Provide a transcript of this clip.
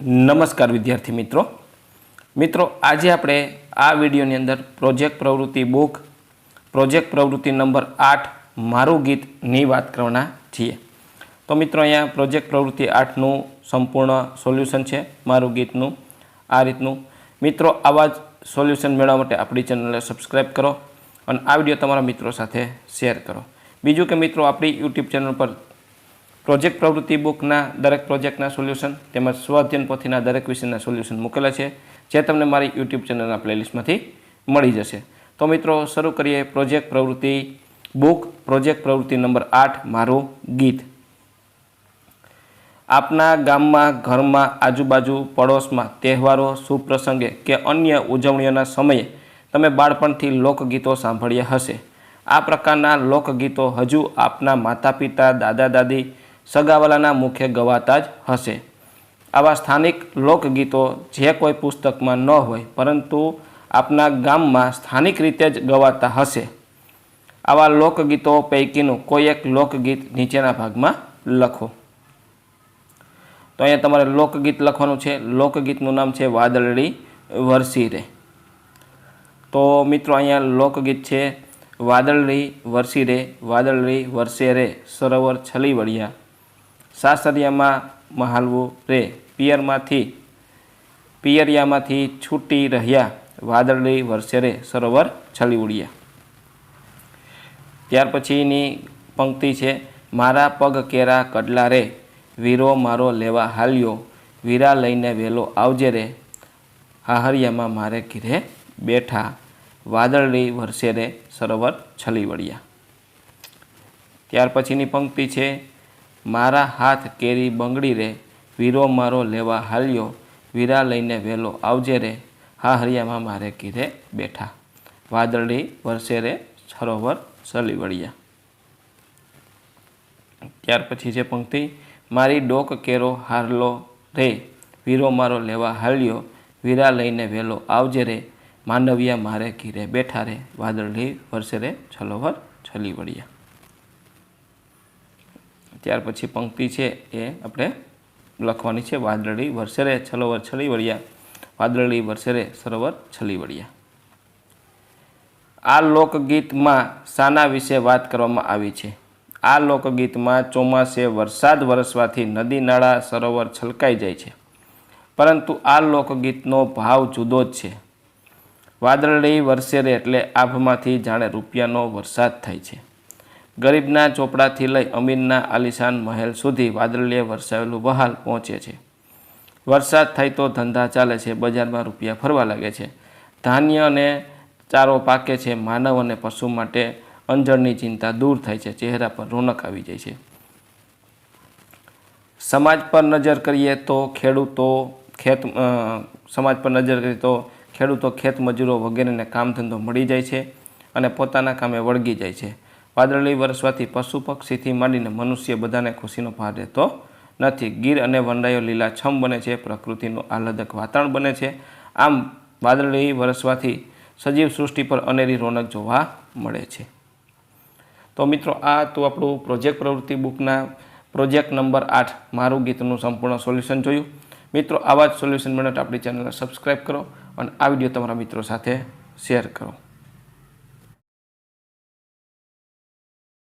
નમસ્કાર વિદ્યાર્થી મિત્રો. મિત્રો, આજે આપણે આ વિડીયોની અંદર પ્રોજેક્ટ પ્રવૃત્તિ બુક, પ્રોજેક્ટ પ્રવૃત્તિ નંબર આઠ મારું ગીતની વાત કરવાના છીએ. તો મિત્રો, અહીંયા પ્રોજેક્ટ પ્રવૃત્તિ આઠનું સંપૂર્ણ સોલ્યુશન છે મારું ગીતનું, આ રીતનું. મિત્રો, આવા જ સોલ્યુશન મેળવવા માટે આપણી ચેનલને સબસ્ક્રાઈબ કરો અને આ વીડિયો તમારા મિત્રો સાથે શેર કરો. બીજું કે મિત્રો, આપણી યુટ્યુબ ચેનલ પર પ્રોજેક્ટ પ્રવૃત્તિ બુકના દરેક પ્રોજેક્ટના સોલ્યુશન તેમજ સ્વઅધ્યયન પોથીના દરેક વિષયના સોલ્યુશન મૂકેલા છે, જે તમને મારી યુટ્યુબ ચેનલના પ્લેલિસ્ટમાંથી મળી જશે. તો મિત્રો, શરૂ કરીએ પ્રોજેક્ટ પ્રવૃત્તિ બુક. પ્રોજેક્ટ પ્રવૃત્તિ નંબર આઠ, મારું ગીત. આપના ગામમાં, ઘરમાં, આજુબાજુ, પડોશમાં તહેવારો, સુપ્રસંગે કે અન્ય ઉજવણીઓના સમયે તમે બાળપણથી લોકગીતો સાંભળ્યા હશે. આ પ્રકારના લોકગીતો હજુ આપના માતા પિતા દાદા દાદી સગાવાલાના મુખ્ય ગવાતા જ હશે. આવા સ્થાનિક લોકગીતો જે કોઈ પુસ્તકમાં ન હોય, પરંતુ આપના ગામમાં સ્થાનિક રીતે જ ગવાતા હશે. આવા લોકગીતો પૈકીનું કોઈ એક લોકગીત નીચેના ભાગમાં લખો. તો અહીંયા તમારે લોકગીત લખવાનું છે. લોકગીતનું નામ છે વાદળડી વરસી રે તો મિત્રો, અહીંયા લોકગીત છે વાદળડી વરસી રે વાદળડી વરસે રે સરોવર છલી વળ્યા સાસરિયામાં મહાલવું રે. પિયરમાંથી, પિયરિયામાંથી છૂટી રહ્યા વાદળી વર્ષેરે સરોવર છલી ઉડ્યા. ત્યાર પછીની પંક્તિ છે, મારા પગ કેરા કડલા રે, વીરો મારો લેવા હાલ્યો, વીરા લઈને વેલો આવજે રે. હાહરિયામાં મારે ઘીરે બેઠા વાદળી વરસે સરોવર છલી વળ્યા. ત્યાર પછીની પંક્તિ છે મારા હાથ કેરી બંગડી રે, વીરો મારો લેવા હાલ્યો, વીરા લઈને વહેલો આવજે રે. હા, હરિયામાં મારે કીધે બેઠા. વાદળી વરસે રે, સરોવર સલી વળ્યા ત્યાર પછી છે પંક્તિ, મારી ડોક કેરો હારલો રે, વીરો મારો લેવા હાલ્યો, વીરા લઈને વહેલો આવજે રે. માંડવિયા મારે ઘીરે બેઠા રે, વાદળી વરસે રે છલોવર છલી વળ્યા ત્યાર પછી પંક્તિ છે એ આપણે લખવાની છે. વાદળી વરસે છલોવર છલી વળ્યા વાદળી વરસે સરોવર છલી વળ્યા આ લોકગીતમાં શાના વિશે વાત કરવામાં આવી છે. આ લોકગીતમાં ચોમાસે વરસાદ વરસવાથી નદી નાળા, સરોવર છલકાઈ જાય છે. પરંતુ આ લોકગીતનો ભાવ જુદો જ છે. વાદળી વરસેરે એટલે આભમાંથી જાણે રૂપિયાનો વરસાદ થાય છે. ગરીબના ચોપડાથી લઈ અમીરના આલિશાન મહેલ સુધી વાદળીએ વરસાવેલું વહાલ પહોંચે છે. વરસાદ થાય તો ધંધા ચાલે છે, બજારમાં રૂપિયા ફરવા લાગે છે. ધાન્ય અને ચારો પાકે છે, માનવ અને પશુ માટે અંજળની ચિંતા દૂર થાય છે, ચહેરા પર રોનક આવી જાય છે. સમાજ પર નજર કરીએ તો ખેડૂતો ખેત સમાજ પર નજર કરીએ તો ખેડૂતો ખેતમજૂરો વગેરેને કામ ધંધો મળી જાય છે અને પોતાના કામે વળગી જાય છે. વાદળી વરસવાથી પશુ પક્ષીથી માંડીને મનુષ્ય બધાને ખુશીનો ભાર રહેતો નથી. ગીર અને વંડાયો લીલાછમ બને છે, પ્રકૃતિનું આહલાદક વાતાવરણ બને છે. આમ વાદળી વરસવાથી સજીવ સૃષ્ટિ પર અનેરી રોનક જોવા મળે છે. તો મિત્રો, આ તો આપણું પ્રોજેક્ટ પ્રવૃત્તિ બુકના પ્રોજેક્ટ નંબર આઠ, મારું ગીતનું સંપૂર્ણ સોલ્યુશન જોયું. મિત્રો, આવા જ સોલ્યુશન મેળવવા આપણી ચેનલને સબસ્ક્રાઈબ કરો અને આ વીડિયો તમારા મિત્રો સાથે શેર કરો.